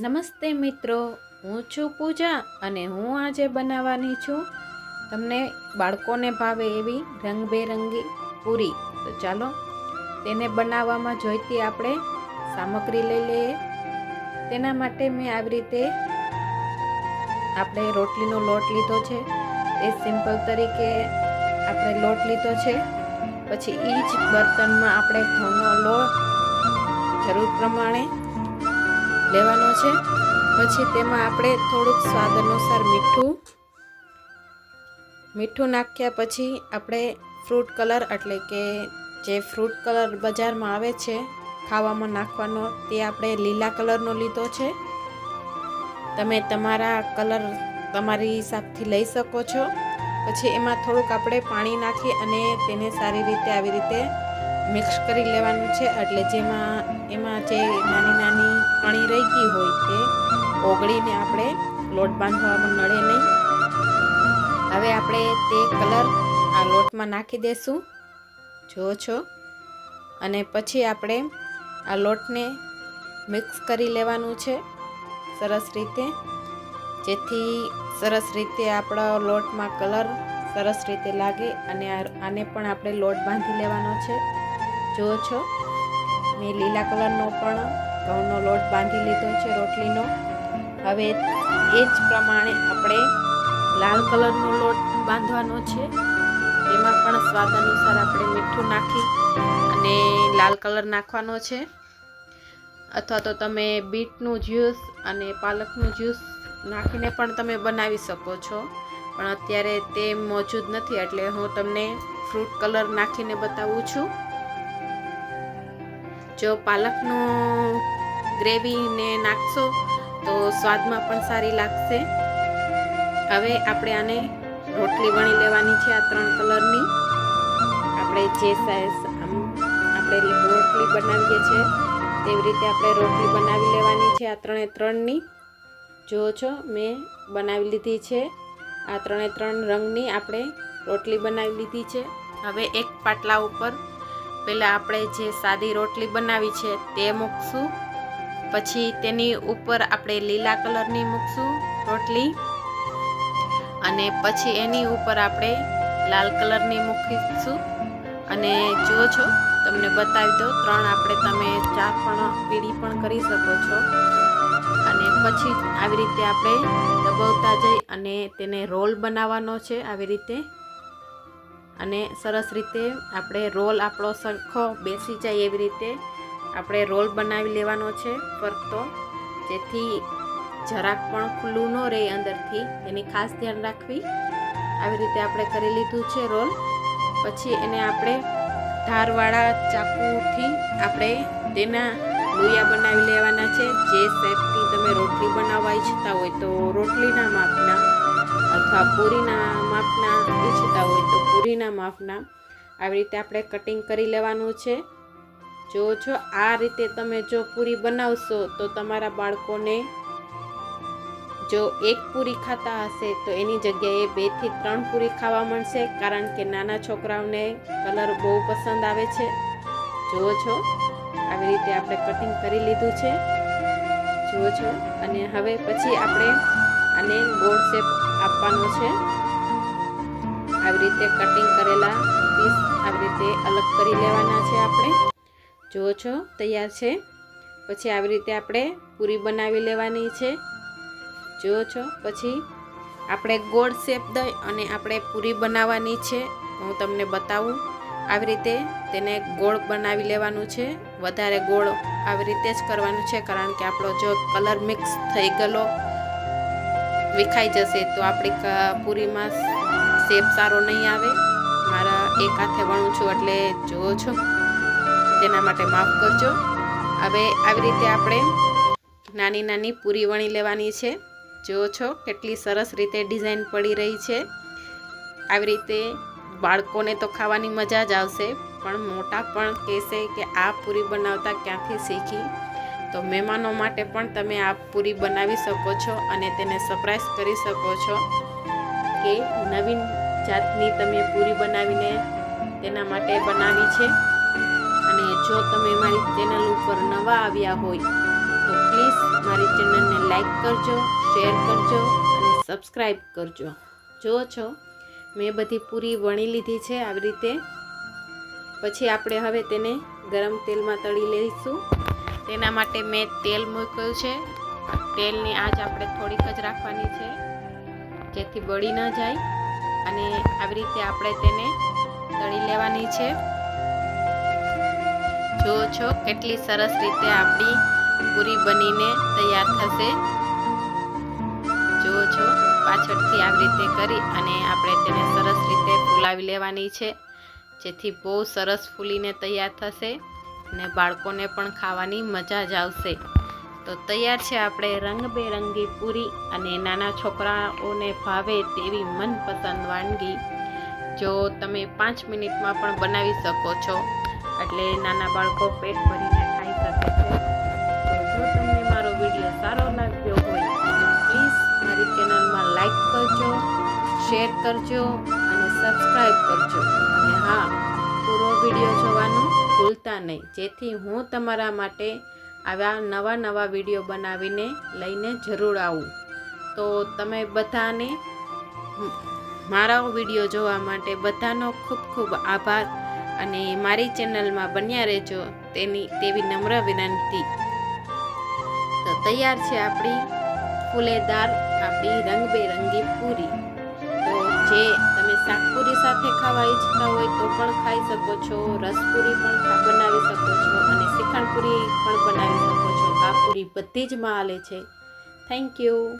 નમસ્તે મિત્રો, હું છું પૂજા અને હું આજે બનાવવાની છું તમને બાળકોને ભાવે એવી રંગબેરંગી પૂરી. તો ચાલો, તેને બનાવવામાં જોઈતી આપણે સામગ્રી લઈ લઈએ. તેના માટે મેં આવી રીતે આપણે રોટલીનો લોટ લીધો છે. એ સિમ્પલ તરીકે આપણે લોટ લીધો છે. પછી એ જ બર્તનમાં આપણે ઘઉંનો લોટ જરૂર પ્રમાણે લેવાનો છે. પછી તેમાં આપણે થોડુંક સ્વાદ અનુસાર મીઠું. મીઠું નાખ્યા પછી આપણે ફ્રૂટ કલર એટલે કે જે ફ્રૂટ કલર બજારમાં આવે છે, ખાવામાં નાખવાનો, તે આપણે લીલા કલરનો લીધો છે. તમે તમારા કલર તમારી હિસાબથી લઈ શકો છો. પછી એમાં થોડુંક આપણે પાણી નાખી અને તેને સારી રીતે, આવી રીતે મિક્સ કરી લેવાનું છે એટલે જેમાં એમાં જે નાની નાની પાણી રહી ગઈ હોય તે ઓગળીને આપણે લોટ બાંધવામાં નડે નહીં. હવે આપણે તે કલર આ લોટમાં નાખી દેશું. જુઓ છો. અને પછી આપણે આ લોટને મિક્સ કરી લેવાનું છે સરસ રીતે. જેથી સરસ રીતે આપણા લોટમાં કલર સરસ રીતે લાગે અને આને પણ આપણે લોટ બાંધી લેવાનો છે. જુઓ છો. મેં લીલા કલરનો પણ ઘઉંનો લોટ બાંધી લીધો છે, રોટલીનો. હવે એ જ પ્રમાણે આપણે લાલ કલરનો લોટ બાંધવાનો છે. એમાં પણ સ્વાદ અનુસાર આપણે મીઠું નાખી અને લાલ કલર નાખવાનો છે. અથવા તો તમે બીટનું જ્યુસ અને પાલકનું જ્યુસ નાખીને પણ તમે બનાવી શકો છો. પણ અત્યારે તે મોજૂદ નથી, એટલે હું તમને ફ્રૂટ કલર નાખીને બતાવું છું. જો પાલકનું ગ્રેવીને નાખશો, તો સ્વાદમાં પણ સારી લાગશે. હવે આપણે આને રોટલી વણી લેવાની છે આ ત્રણ કલરની. આપણે જે સાઈઝ આમ આપણે રોટલી બનાવીએ છીએ, તેવી રીતે આપણે રોટલી બનાવી લેવાની છે આ ત્રણે ત્રણની. જુઓ છો, મેં બનાવી લીધી છે. આ ત્રણે ત્રણ રંગની આપણે રોટલી બનાવી લીધી છે. હવે એક પાટલા ઉપર પહેલાં આપણે જે સાદી રોટલી બનાવી છે તે મૂકશું. પછી તેની ઉપર આપણે લીલા કલરની મૂકશું રોટલી. અને પછી એની ઉપર આપણે લાલ કલરની મૂકીશું. અને જુઓ છો, તમને બતાવી દો ત્રણ આપણે તમે ચા પણ પીળી પણ કરી શકો છો. અને પછી આવી રીતે આપણે દબાવતા જઈ અને તેને રોલ બનાવવાનો છે, આવી રીતે. અને સરસ રીતે આપણે રોલ આપણો સરખો બેસી જાય એવી રીતે આપણે રોલ બનાવી લેવાનો છે ફરતો, જેથી જરાક પણ ખુલ્લું ન રહે અંદરથી. એની ખાસ ધ્યાન રાખવી. આવી રીતે આપણે કરી લીધું છે રોલ. પછી એને આપણે ધારવાળા ચાકુથી આપણે તેના લોયા બનાવી લેવાના છે. જે શેપથી તમે રોટલી બનાવવા ઈચ્છતા હોય તો રોટલીના માપના. અથવા પૂરીના માપના ઈચ્છતા હોય તો પૂરીના માપના આવી રીતે આપણે કટિંગ કરી લેવાનું છે. જો છો આ રીતે તમે જો પૂરી બનાવશો તો તમારા બાળકોને જો એક પૂરી ખાતા હશે તો એની જગ્યાએ બેથી ત્રણ પૂરી ખાવા મળશે કારણ કે નાના છોકરાઓને કલર બહુ પસંદ આવે છે. જુઓ છો આવી રીતે આપણે કટિંગ કરી લીધું છે. જુઓ છો અને હવે પછી આપણે આને ગોળ શેપ આપવાનો છે. આવી રીતે કટિંગ કરેલા પીસ આવી રીતે અલગ કરી લેવાના છે આપણે. જુઓ છો, તૈયાર છે. પછી આવી રીતે આપણે પૂરી બનાવી લેવાની છે. જુઓ છો, પછી આપણે ગોળ શેપ દઈ અને આપણે પૂરી બનાવવાની છે. હું તમને બતાવું. આવી રીતે તેને ગોળ બનાવી લેવાનું છે. વધારે ગોળ આવી રીતે જ કરવાનું છે, કારણ કે આપણો જો કલર મિક્સ થઈ ગયેલો વિખાઈ જશે તો આપણી પૂરીમાં શેપ સારો નહીં આવે. મારા એક હાથે વણું છું એટલે જુઓ છો. તેના માટે માફ કરજો. હવે આવી રીતે આપણે નાની નાની પૂરી વણી લેવાની છે. જુઓ છો કેટલી સરસ રીતે ડિઝાઇન પડી રહી છે. આવી રીતે બાળકોને તો ખાવાની મજા જ આવશે, પણ મોટા પણ કહેશે કે આ પૂરી બનાવતા ક્યાંથી શીખી? તો મહેમાનો માટે પણ તમે આ પૂરી બનાવી શકો છો અને તેને સરપ્રાઈઝ કરી શકો છો કે નવીન જાતની તમે પૂરી બનાવીને તેના માટે બનાવી છે. અને જો તમે મારી ચેનલ ઉપર નવા આવ્યા હોય, તો પ્લીઝ મારી ચેનલને લાઈક કરજો શેર કરજો અને સબસ્ક્રાઈબ કરજો. જુઓ છો, મેં બધી પૂરી વણી લીધી છે આવી રીતે. પછી આપણે હવે તેને ગરમ તેલમાં તળી લઈશું. તેના માટે મેં તેલ મૂક્યું છે. તેલની આંચ આપણે થોડીક જ રાખવાની છે, જેથી બળી ન જાય. અને આવી રીતે આપણે તેને તળી લેવાની છે. જુઓ છો કેટલી સરસ રીતે આપણી પૂરી બનીને તૈયાર થશે. જુઓ છો પાછળથી આવી રીતે કરી અને આપણે તેને સરસ રીતે ફૂલાવી લેવાની છે, જેથી બહુ સરસ ફૂલીને તૈયાર થશે. અને બાળકોને પણ ખાવાની મજા જ આવશે. તો તૈયાર છે આપણે રંગબેરંગી પૂરી અને નાના છોકરાઓને ભાવે તેવી મનપસંદ વાનગી. જો તમે પાંચ મિનિટમાં પણ બનાવી શકો છો, એટલે નાના બાળકો પેટ ભરીને ખાઈ શકે છે. જો તમને મારો વીડિયો સારો લાગ્યો હોય પ્લીઝ મારી ચેનલમાં લાઈક કરજો શેર કરજો અને સબસ્ક્રાઈબ કરજો. અને હા ભૂલતા નહીં. જેથી હું તમારા માટે આવા નવા નવા વીડિયો બનાવીને લઈને જરૂર આવું. તો તમે બધાને મારા વીડિયો જોવા માટે બધાનો ખૂબ ખૂબ આભાર અને મારી ચેનલમાં બન્યા રહેજો તેની, તેવી નમ્ર વિનંતી. તો તૈયાર છે આપણી ફૂલેદાર આપણી રંગબેરંગી પૂરી. ખાવા ઈચ્છતા હોય તો પણ ખાઈ શકો છો, રસપુરી પણ બનાવી શકો છો અને શ્રીખંડ પૂરી પણ બનાવી શકો છો. આ પૂરી બધી જ માં હાલે છે. Thank you